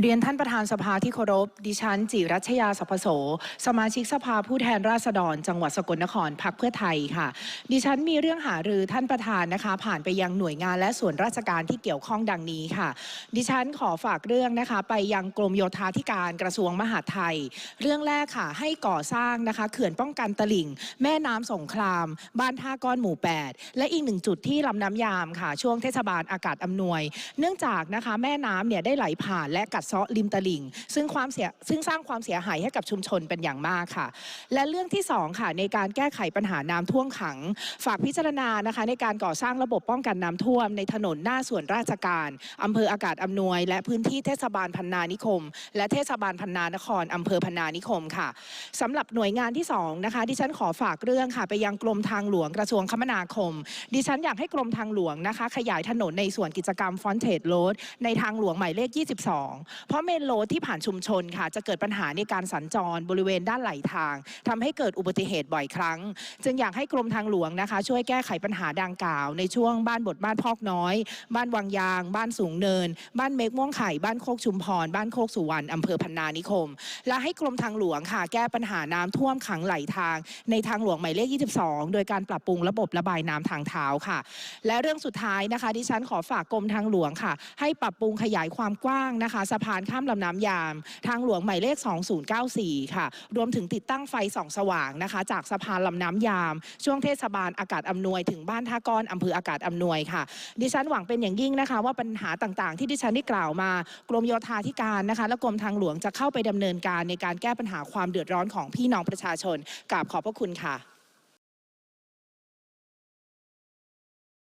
เรียนท่านประธานสภาที่เคารพ ดิฉัน จิรัชยาสพโส สมาชิกสภาผู้แทนราษฎร จังหวัดสกลนครพักเพื่อไทยค่ะ ดิฉันมีเรื่องหารือท่านประธานนะคะ ผ่านไปยังหน่วยงานและส่วนราชการที่เกี่ยวข้องดังนี้ค่ะ ดิฉันขอฝากเรื่องนะคะ ไปยังกรมโยธาธิการกระทรวงมหาดไทย เรื่องแรกค่ะ ให้ก่อสร้างนะคะ เขื่อนป้องกันตลิ่ง แม่น้ำสงคราม บ้านท่าก้อนหมู่ 8 และอีกหนึ่งจุดที่ลำน้ำยามค่ะ ช่วงเทศบาลอากาศอำนวย เนื่องจากนะคะแม่น้ำเนี่ยได้ไหลผ่านและกัดเซาะริมตลิ่ง ซึ่งความเสียซึ่งสร้างความเสียหายให้กับชุมชนเป็นอย่างมากค่ะ และเรื่องที่สองค่ะในการแก้ไขปัญหาน้ำท่วมขัง ฝากพิจารณานะคะ ในการก่อสร้างระบบป้องกันน้ำท่วม ในถนนหน้าส่วนราชการอำเภออากาศอำนวย และพื้นที่เทศบาลพันนานิคม และเทศบาลพันนานครอำเภอพันนานิคมค่ะสำหรับหน่วยงานที่สองนะคะดิฉันขอฝากเรื่องค่ะ ไปยังกรมทางหลวงกระทรวงคมนาคม ดิฉันอยากให้กรมทางหลวงนะคะ ขยายถนนในส่วนกิจกรรมฟอนเทดโรดในทางหลวงหมายเลข 22เพราะเมนโรดที่ผ่านชุมชนค่ะจะเกิดปัญหาในการสัญจรบริเวณด้านไหลทางทำให้เกิดอุบัติเหตุบ่อยครั้ง จึงอยากให้กรมทางหลวงนะคะ ช่วยแก้ไขปัญหาดังกล่าว ในช่วงบ้านบทบ้านพอกน้อย บ้านวังยาง บ้านสูงเนิน บ้านเมกม่วงไข่บ้านโคกชุมพร บ้านโคกสุวรรณอำเภอพันนานิคม และให้กรมทางหลวงค่ะ แก้ปัญหาน้ำท่วมขังไหลทาง ในทางหลวงหมายเลข 22 โดยการปรับปรุงระบบระบายน้ำทางเท้าค่ะ และเรื่องสุดท้ายนะคะดิฉันขอฝากกรมทางหลวงค่ะ ให้ปรับปรุงขยายความกว้างนะคะสะพานข้ามลำน้ำยาม ทางหลวงหมายเลข 2094 ค่ะ รวมถึงติดตั้งไฟส่องสว่างนะคะ จากสะพานลำน้ำยาม ช่วงเทศบาลอากาศอำนวยถึงบ้านท่ากอนอำเภออากาศอำนวยค่ะ ดิฉันหวังเป็นอย่างยิ่งนะคะ ว่าปัญหาต่างๆ ที่ดิฉันได้กล่าวมา กรมโยธาธิการนะคะ และกรมทางหลวงจะเข้าไปดำเนินการในการแก้ปัญหาความเดือดร้อนของพี่น้องประชาชนกราบขอบพระคุณค่ะ